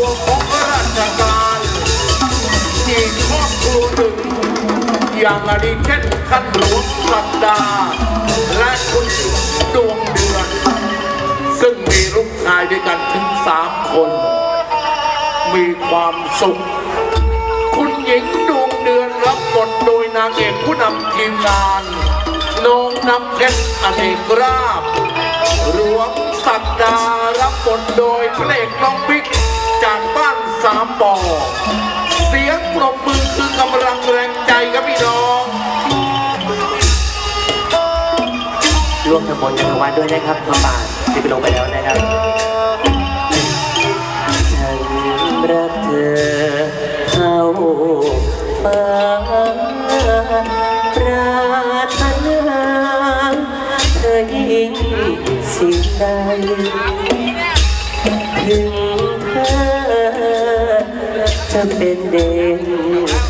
วของราชการอีกครอบครัวหนึ่งอย่างอดีตเช่นท่านหลวงสัปดาและคุณหญิงดวงเดือน ซึ่งมีลูกชายด้วยกันถึงสามคน มีความสุข คุณหญิงดวงเดือนรับบทโดยนางเอกผู้นำทีมงานน้องน้ำเพชรอเนกราบหลวงสักดารับบทโดยพระเอกน้องบิ๊กานสามบ่อเสียงปรบมือคือกำลังแรงใจครับพี่น้องร่วมทำบุญจักรวาลด้วยนะครับพระบาทที่ไปลงไปแล้วนะครับ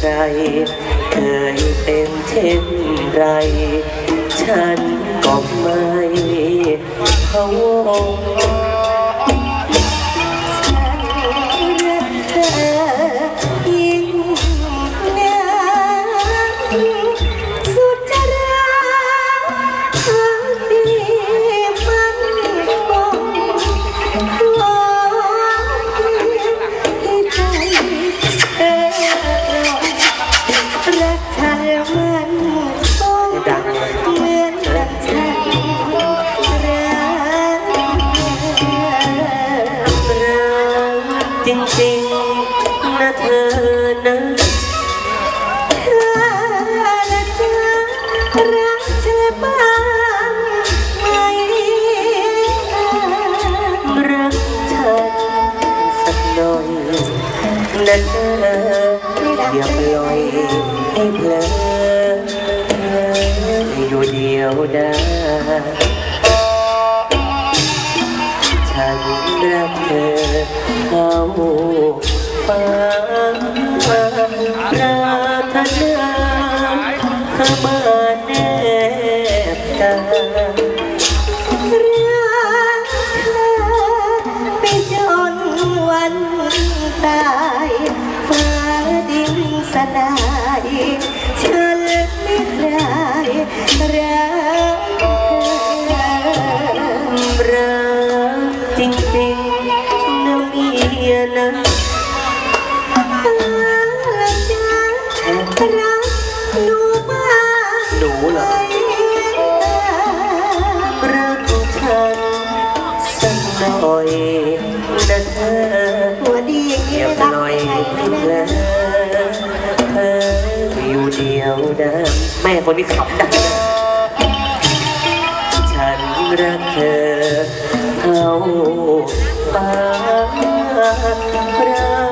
ใคร เคยเป็นเช่นไร ฉันก็ไม่พะว อย่าปล่อยให้เพลินอยู่เดียวดายฉันรักเธอเข้าฟ้าปรารถนาเธอมาแนบกายรักเธอไปจนวันตาย สลายฉันไม่ใครรัก คนนี้ขับดังเลยฉันรักเธอเท่าฟ้ารัก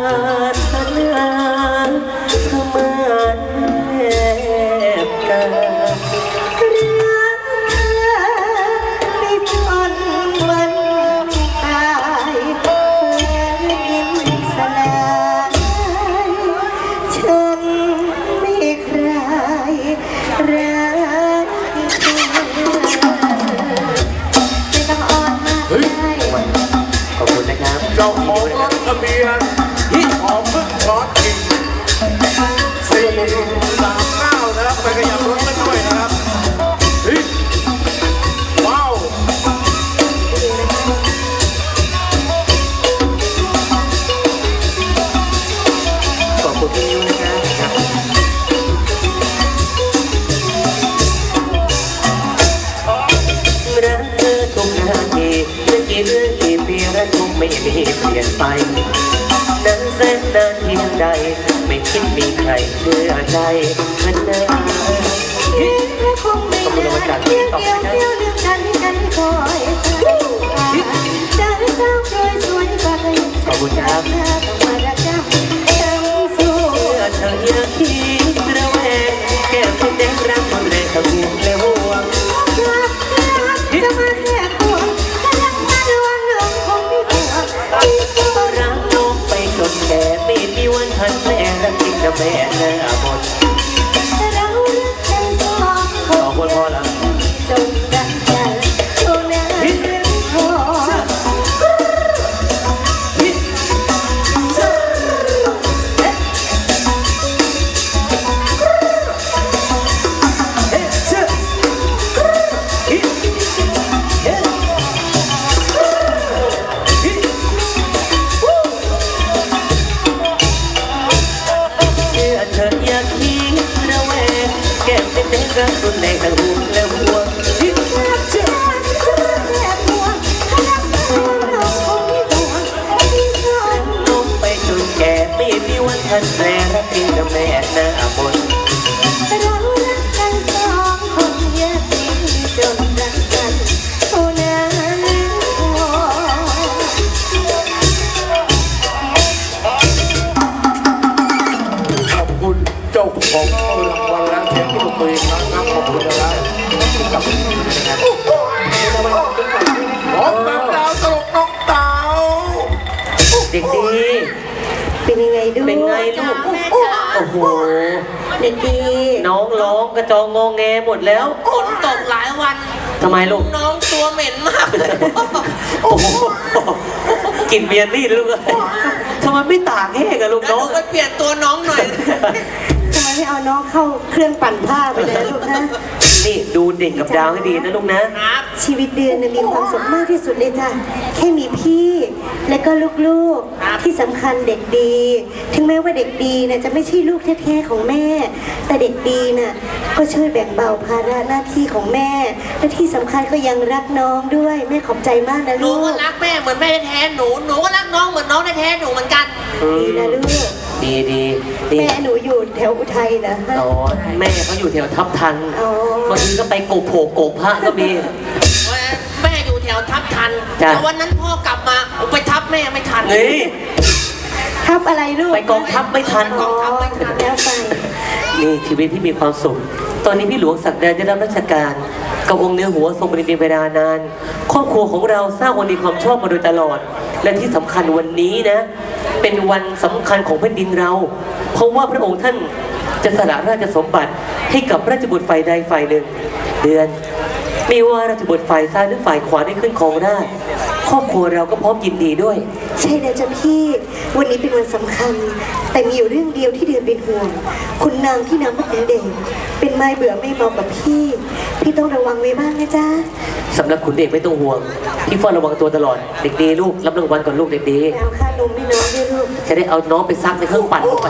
เฮ้ยได้ขอบคุณนะครับเจ้าของรถทะเบียนขอพึ่งขอทิ้งสี่ กี่ปีรักคงไม่มีเปลี่ยนไปนั้นแสนนานเพียงใด ไม่คิดมีใครเชื่อใจเหมือนเดิมคงไม่นานเพียงเดียวเดียวเดียวกันกันคอยใจเศร้าเคยสวยกว่าเคยต้องม แม่หน้า รักรุนแรงทั้งห่วงและห่วงที่รักกจะแอบห่วงถ้ารักเราเราคงไม่ห่วงที่ซ่อไปจนแก่ไม่มีวันทันแปรรักจริงกับแม่หน้า จ้าของรางวัลและเสียงปรบมืออีกครั้งครับขอบคุณนะครับกับขอตามดาวตลกน้องเต๋าเด็กดีเป็นยังไงดูเป็นไงลูกโอ้โหเด็กดี น้องร้องกระจองงองแงหมดแล้วฝนตกหลายวันทำไมลูกน้องตัวเหม็นมากเลยโอ้โหกลินเบียร์นี่ลูกเอ้ยทำไมไม่ตากแห้งอะลูกแล้วน้หอนูงไปเปลี่ยนตัวน้องหน่อยทำไมไม่ เอาน้องเข้าเครื่องปั่นผ้าไปเลยลูกนะนี่ดูเด็กกับดาวให้ดีนะลูกนะครับชีวิตเดือนน่ะมีความสุขมากที่สุดเลยจ้ะแค่มีพี่และก็ลูกๆที่สำคัญเด็กดี ถึงแม้ว่าเด็กดีน่ะจะไม่ใช่ลูกแท้ๆของแม่ แต่เด็กดีน่ะก็ช่วยแบ่งเบาภาระหน้าที่ของแม่ และที่สำคัญก็ยังรักน้องด้วยแม่ขอบใจมากนะหนูลูก็กรักแม่เหมือนแม่แท้ๆหนู หนูก็รักน้องเหมือนน้องแท้ๆหนูเหมือนกัน ดีนะลูก ดีดีนี่แม่หนูอยู่แถวอุทัยนะอ๋อแม่เขาอยู่แถวทับทันอ๋อบางทีก็ไปโกกโผโกกพระก็มีแม่อยู่แถวทับทันจ้ะแต่วันนั้นพ่อกลับมาไปทับแม่ไม่ทันนี่ทับอะไรลูกไปกองทัพไม่ทันอ๋อแล้วไปนี่ชีวิตที่มีความสุข ตอนนี้พี่หลวงศักดิ์แดนได้รับราชการกับองค์เนื้อหัวทรงปรินิพพานนาน ครอบครัวของเราสร้างวันดีความชอบมาโดยตลอด และที่สำคัญวันนี้นะ เป็นวันสำคัญของแผ่นดินเรา เพราะว่าพระองค์ท่านจะสละราชสมบัติให้กับราชบุตรฝ่ายใดฝ่ายหนึ่ง เดือนไม่ว่าราชบุตรฝ่ายซ้ายหรือฝ่ายขวาได้ขึ้นครองได้ครอบครัวเราก็พร้อมยินดีด้วย ใช่แล้วจ้ะพี่ วันนี้เป็นวันสำคัญ แต่มีอยู่เรื่องเดียวที่เดือนเป็นห่วง คุณนางที่นำพระคุณเดชเป็นไม้เบื่อไม่เมากับพี่ พี่ต้องระวังไว้บ้างนะจ๊ะสำหรับขุนเด็กไม่ต้องห่วง พี่เฝ้าระวังตัวตลอด เด็กดีลูก รับรางวัลก่อนลูกเด็กดี ไปเอาค่านมให้น้องด้วยลูกจะได้เอาน้องไปซักในเครื่องปั่นไป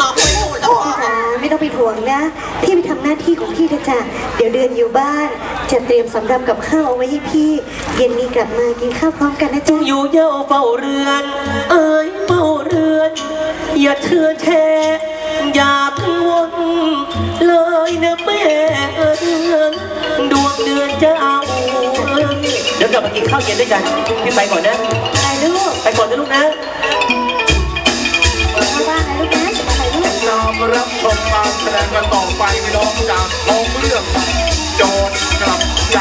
น้องไม่พูดแล้วพ่อพี่จ๋าไม่ต้องไปถ่วงนะ พี่ไปทำหน้าที่ของพี่เถอะจ้ะเดี๋ยวเดือนอยู่บ้าน จะเตรียมสำหรับกับข้าวเอาไว้ให้พี่ เย็นนี้กลับมากินข้าวพร้อมกันนะจ๊ะอยู่เย้าเฝ้าเรือน เอ้ยเฝ้าเรือน อย่าเชื่อแช่อย่ากังวลเลยนะแม่เอิญดวงเดือนจะเอา เดี๋ยวกลับมากินข้าวเย็นด้วยกัน พี่ไปก่อนนะ ไปลูกไปก่อนนะลูกนะเข้าบ้านนะลูกนะไปลูก นามรับชมการแสดงกันต่อไปพี่น้องจากท้องเรื่องโจรกลับใจ